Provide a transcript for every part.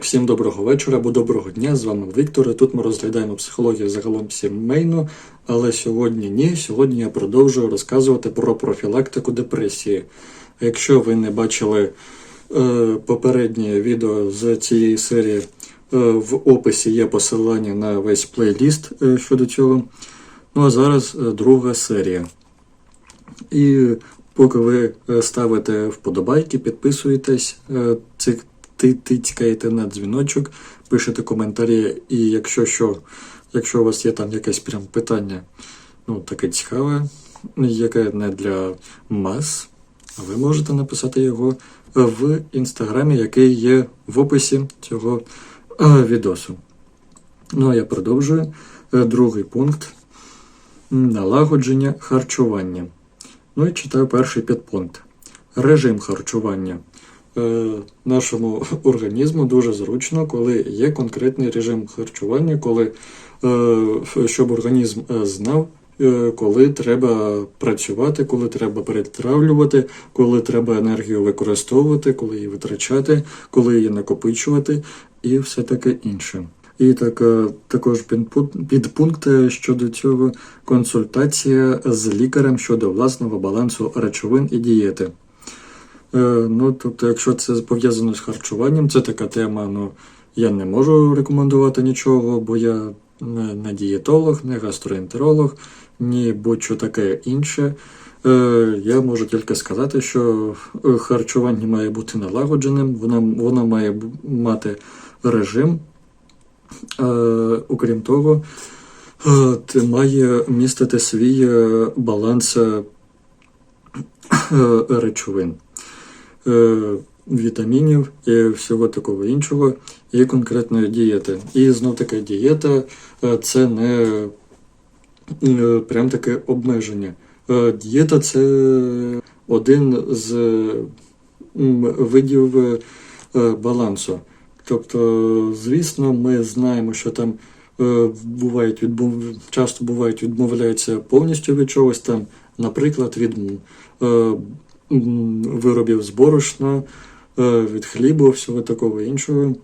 Всім доброго вечора або доброго дня. З вами Віктор. І Тут ми розглядаємо психологію загалом сімейну, але сьогодні ні. Сьогодні я продовжую розказувати про профілактику депресії. Якщо ви не бачили е, попереднє відео з цієї серії, е, в описі є посилання на весь плейліст е, щодо цього. Ну а зараз е, друга серія. І поки ви е, ставите вподобайки, підписуєтесь, е, ти тицькаєте на дзвіночок, пишете коментарі, і якщо що, якщо у вас є там якесь прям питання, ну таке цікаве, яке не для мас, ви можете написати його в інстаграмі, який є в описі цього е, відосу. Ну а я продовжую. Е, Другий пункт налагодження харчування. Ну і читаю перший підпункт. Режим харчування. Е, нашому організму дуже зручно, коли є конкретний режим харчування, коли, е, щоб організм е, знав, коли треба працювати, коли треба перетравлювати, коли треба енергію використовувати, коли її витрачати, коли її накопичувати і все таке інше. І так, також підпункт щодо цього консультація з лікарем щодо власного балансу речовин і дієти. Е, ну, тобто, якщо це пов'язано з харчуванням, це така тема, ну я не можу рекомендувати нічого, бо я не, дієтолог, не гастроентеролог, ні будь-що таке інше. Е, я можу тільки сказати, що харчування має бути налагодженим, воно, воно має мати режим. Е, окрім того, має містити свій баланс речовин, вітамінів і всього такого іншого, і конкретної дієти. І знов таки дієта е, це не е, прям таке обмеження. Е, Дієта це один з видів е, балансу. Тобто, звісно, ми знаємо, що там е, бувають відмов... часто бувають відмовляються повністю від чогось там, наприклад, від е, виробів з борошна, е, від хлібу, всього такого іншого.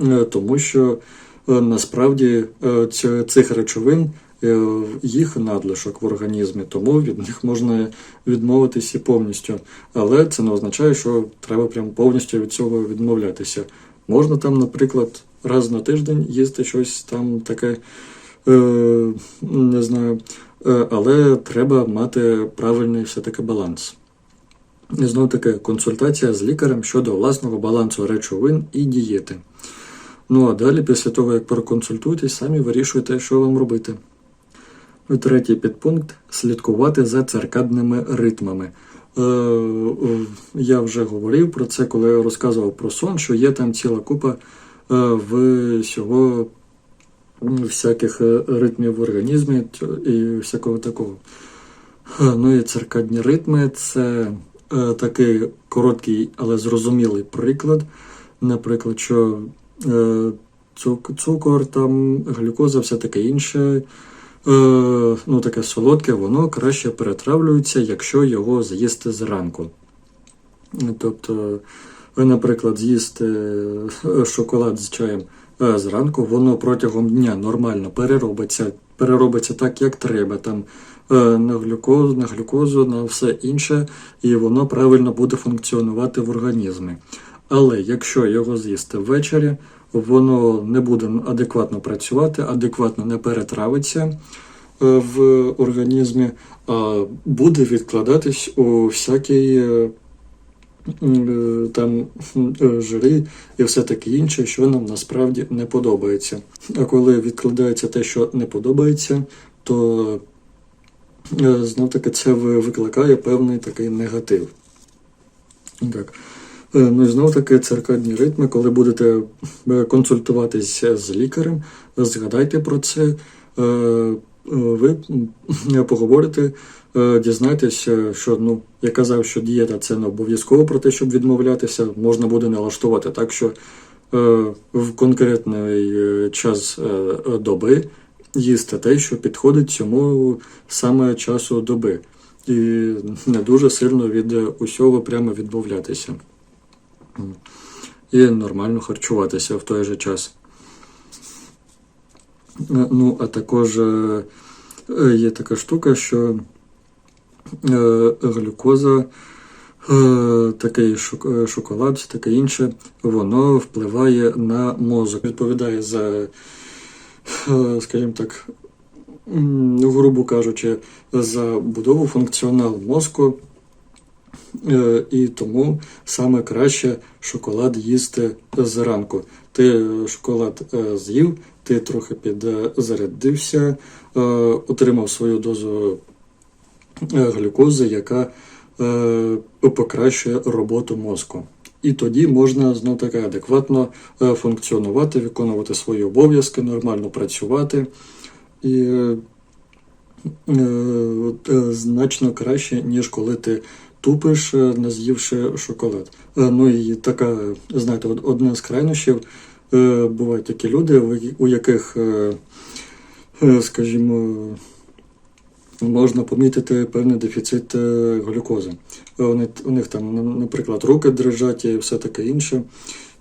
Е, Тому що е, насправді цих речовин їх надлишок в організмі, тому від них можна відмовитися повністю. Але це не означає, що треба прям повністю від цього відмовлятися. Можна там, наприклад, раз на тиждень їсти щось там таке, не знаю, але треба мати правильний все-таки баланс. Знову таки консультація з лікарем щодо власного балансу речовин і дієти. Ну а далі, після того, як проконсультуєтесь, самі вирішуєте, що вам робити. І Третій підпункт слідкувати за циркадними ритмами. Е, е, я вже говорив про це, коли я розказував про сон, що є там ціла купа е, всього всяких е, ритмів в організмі і всякого такого. Ну і циркадні ритми це такий короткий, але зрозумілий приклад. Наприклад, що е, цукор, там, глюкоза, все таке інше, е, ну таке солодке, воно краще перетравлюється, якщо його з'їсти зранку. Тобто, наприклад, з'їсти е, шоколад з чаєм е, зранку, воно протягом дня нормально переробиться, переробиться так, як треба. Там е, на глюкозу, на глюкозу, на все інше, і воно правильно буде функціонувати в організмі. Але якщо його з'їсти ввечері, воно не буде адекватно працювати, адекватно не перетравиться е, в організмі, а буде відкладатись у всякій е, е, там е, жири і все таке інше, що нам насправді не подобається. А коли відкладається те, що не подобається, то е, знов таки це викликає певний такий негатив. Так. Е, Ну і знов таки циркадні ритми, коли будете е, консультуватися з лікарем, згадайте про це, е, е, ви поговорите, е, дізнаєтеся, що ну, я казав, що дієта це не обов'язково про те, щоб відмовлятися, можна буде налаштувати так, що е, в конкретний е, час е, е, доби їсти те, що підходить цьому саме часу доби. І не дуже сильно від усього прямо відмовлятися. і нормально харчуватися в той же час. Ну, а також е, є така штука, що е, глюкоза, е, такий шоколад, таке інше, воно впливає на мозок. Відповідає за, скажімо так, грубо кажучи, за будову функціонал мозку. Е, І тому саме краще шоколад їсти зранку. Ти е, шоколад е, з'їв, ти трохи підзарядився, е, отримав свою дозу е, глюкози, яка е, покращує роботу мозку. І тоді можна знов таки адекватно е, функціонувати, виконувати свої обов'язки, нормально працювати. І е, е, значно краще, ніж коли ти тупиш, не з'ївши шоколад. Ну і така, знаєте, одна з крайнощів. Бувають такі люди, у яких, скажімо, можна помітити певний дефіцит глюкози. Вони, у них там, наприклад, руки дрижать і все таке інше.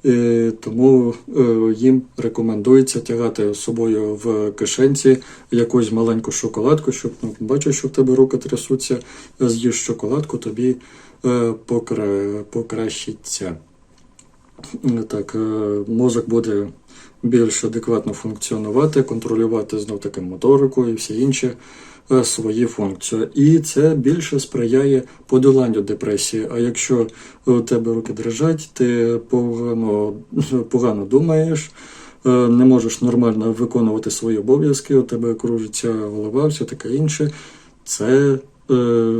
І тому е, їм рекомендується тягати з собою в кишенці якусь маленьку шоколадку, щоб ну, бачиш, що в тебе руки трясуться, з'їж шоколадку, тобі е, покра... покращиться. Так, е, мозок буде більш адекватно функціонувати, контролювати знов таки моторику і всі інші е, свої функції. І це більше сприяє подоланню депресії. А якщо у тебе руки дрижать, ти погано, погано думаєш, е, не можеш нормально виконувати свої обов'язки, у тебе кружиться голова, все таке інше. Це е,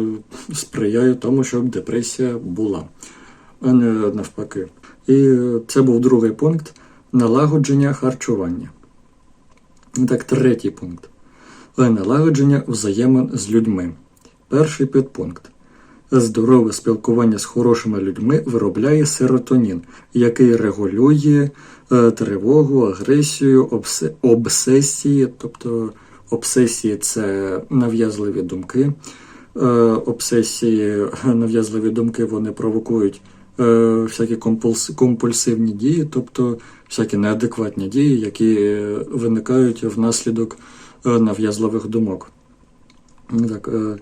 сприяє тому, щоб депресія була, а не навпаки. І це був другий пункт налагодження харчування. І Так, третій пункт. Е, Налагодження взаємин з людьми. Перший підпункт. Здорове спілкування з хорошими людьми виробляє серотонін, який регулює е, тривогу, агресію, обсе- обсесії, тобто обсесії це нав'язливі думки. Е, Обсесії, нав'язливі думки вони провокують е, всякі компульс- компульсивні дії, тобто всякі неадекватні дії, які е, виникають внаслідок е, нав'язливих думок. Так, е,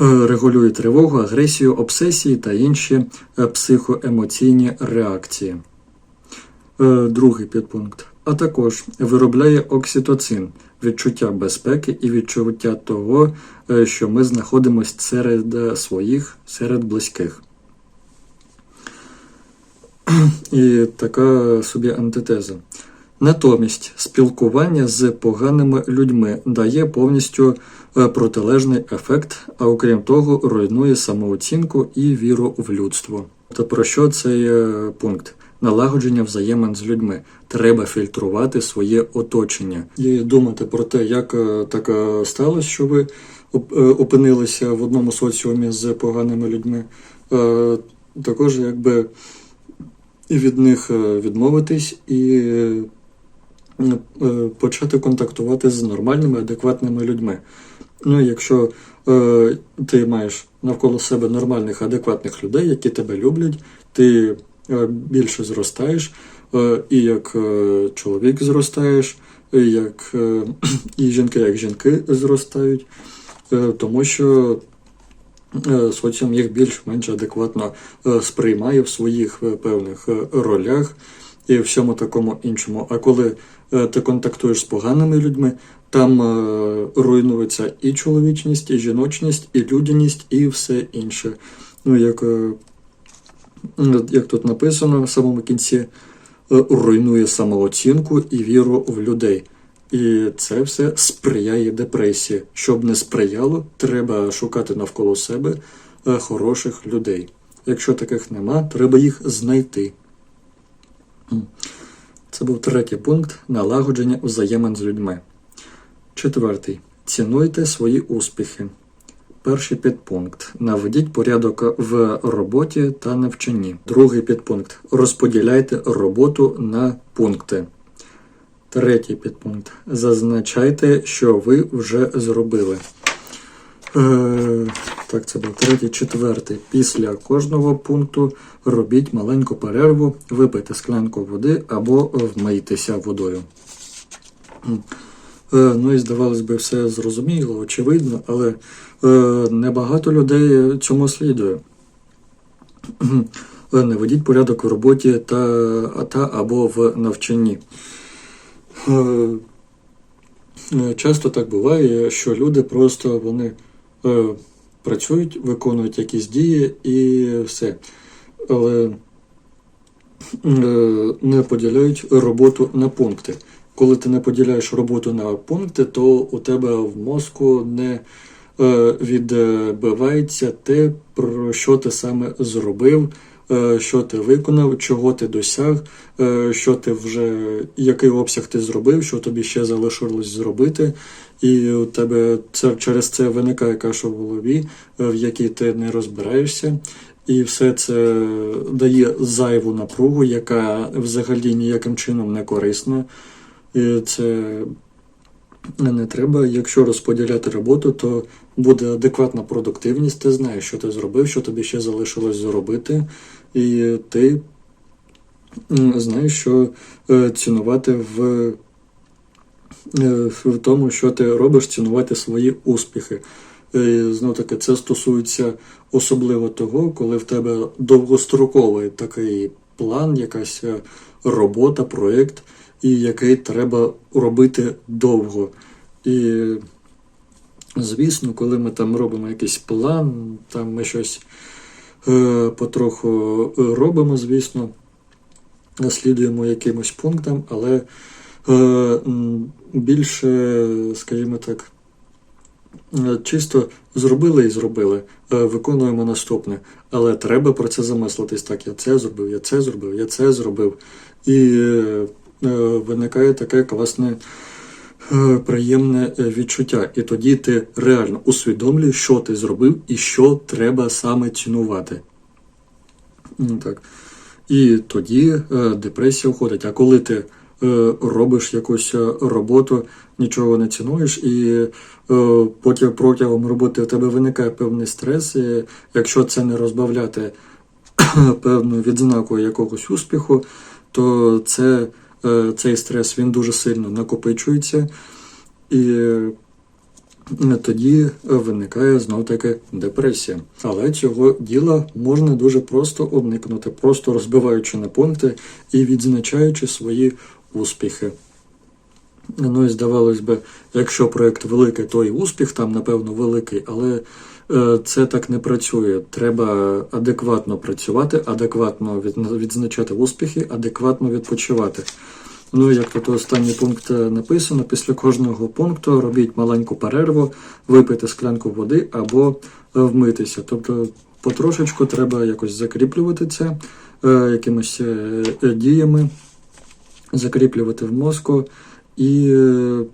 е, регулює тривогу, агресію, обсесії та інші е, психоемоційні реакції. Е, Другий підпункт. А також виробляє окситоцин, відчуття безпеки і відчуття того, е, що ми знаходимося серед е, своїх, серед близьких. І така собі антитеза. Натомість спілкування з поганими людьми дає повністю е, протилежний ефект, а окрім того, руйнує самооцінку і віру в людство. То про що цей е, пункт? Налагодження взаємин з людьми. Треба фільтрувати своє оточення і думати про те, як е, так сталося, що ви опинилися в одному соціумі з поганими людьми. Також якби і від них відмовитись і почати контактувати з нормальними, адекватними людьми. Ну, якщо е, ти маєш навколо себе нормальних, адекватних людей, які тебе люблять, ти е, більше зростаєш, е, і як е, чоловік зростаєш, і як е, і жінки, як жінки зростають, е, тому що е, соціум їх більш-менш адекватно е, сприймає в своїх е, певних е, ролях і всьому такому іншому. А коли е, ти контактуєш з поганими людьми, там е, руйнується і чоловічність, і жіночність, і людяність, і все інше. Ну, як, е, як тут написано в самому кінці, е, руйнує самооцінку і віру в людей. І це все сприяє депресії. Щоб не сприяло, треба шукати навколо себе е, хороших людей. Якщо таких нема, треба їх знайти. Це був третій пункт налагодження взаємин з людьми. Четвертий. Цінуйте свої успіхи. Перший підпункт. Наведіть порядок в роботі та навчанні. Другий підпункт. Розподіляйте роботу на пункти. Третій підпункт. Зазначайте, що ви вже зробили. Е, Так, це був третій, четвертий. Після кожного пункту робіть маленьку перерву, випийте склянку води або вмийтеся водою. Е, Ну і здавалось би, все зрозуміло, очевидно, але е, небагато людей цьому слідує. Е, Не ведіть порядок в роботі та, та або в навчанні. Часто так буває, що люди просто вони працюють, виконують якісь дії і все. Але е, не поділяють роботу на пункти. Коли ти не поділяєш роботу на пункти, то у тебе в мозку не е, відбивається те, про що ти саме зробив, що ти виконав, чого ти досяг, е, що ти вже, який обсяг ти зробив, що тобі ще залишилось зробити. І у тебе це через це виникає каша в голові, е, в якій ти не розбираєшся. І все це дає зайву напругу, яка взагалі ніяким чином не корисна. І це не треба. Якщо розподіляти роботу, то буде адекватна продуктивність. Ти знаєш, що ти зробив, що тобі ще залишилось зробити, і ти знаєш, що е, цінувати в, е, в тому, що ти робиш, цінувати свої успіхи. Знов таки, це стосується особливо того, коли в тебе довгостроковий такий план, якась е, робота, проєкт, і який треба робити довго. І, звісно, коли ми там робимо якийсь план, там ми щось е, потроху робимо, звісно, слідуємо якимось пунктам, але е, більше, скажімо так, Е, Чисто зробили і зробили, Е, виконуємо наступне. Але треба про це замислитись. Так, я це зробив, я це зробив, я це зробив. І е, е, виникає таке класне, приємне е, відчуття. І тоді ти реально усвідомлюєш, що ти зробив і що треба саме цінувати. Так. І тоді е, депресія входить. А коли ти е, робиш якусь е, роботу, нічого не цінуєш, і е, потім протягом роботи у тебе виникає певний стрес, і якщо це не розбавляти певною відзнакою якогось успіху, то це, е, цей стрес він дуже сильно накопичується. І е, тоді виникає знов таки депресія. Але цього діла можна дуже просто уникнути, просто розбиваючи на пункти і відзначаючи свої успіхи. Ну і здавалось би, якщо проєкт великий, то і успіх там, напевно, великий, але е, це так не працює. Треба адекватно працювати, адекватно відзначати успіхи, адекватно відпочивати. Ну, як тут останній пункт е, написано, після кожного пункту робіть маленьку перерву, випийте склянку води або е, вмитися. Тобто потрошечку треба якось закріплювати це е, якимись е, е, діями, закріплювати в мозку і е,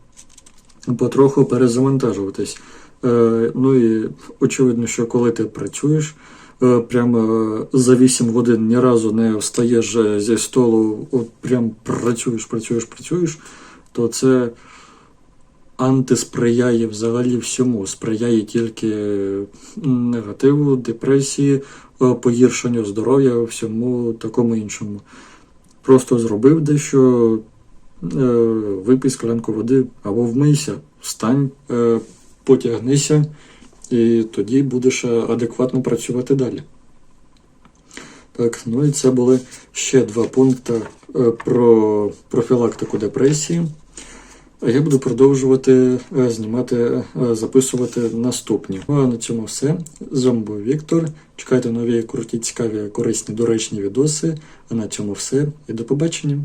потроху перезавантажуватись. Е, Ну і очевидно, що коли ти працюєш, е, прямо за 8 годин ні разу не встаєш е, зі столу, от прям працюєш, працюєш, працюєш, то це антисприяє взагалі всьому, сприяє тільки негативу, депресії, погіршенню здоров'я, всьому такому іншому. Просто зробив дещо, випий склянку води або вмийся, встань, потягнися, і тоді будеш е, адекватно працювати далі. Так, ну і це були ще два пункти е, про профілактику депресії. А я буду продовжувати е, знімати, записувати наступні. Ну а на цьому все. З вами був Віктор. Чекайте нові круті, цікаві, корисні, доречні відоси. А на цьому все і до побачення.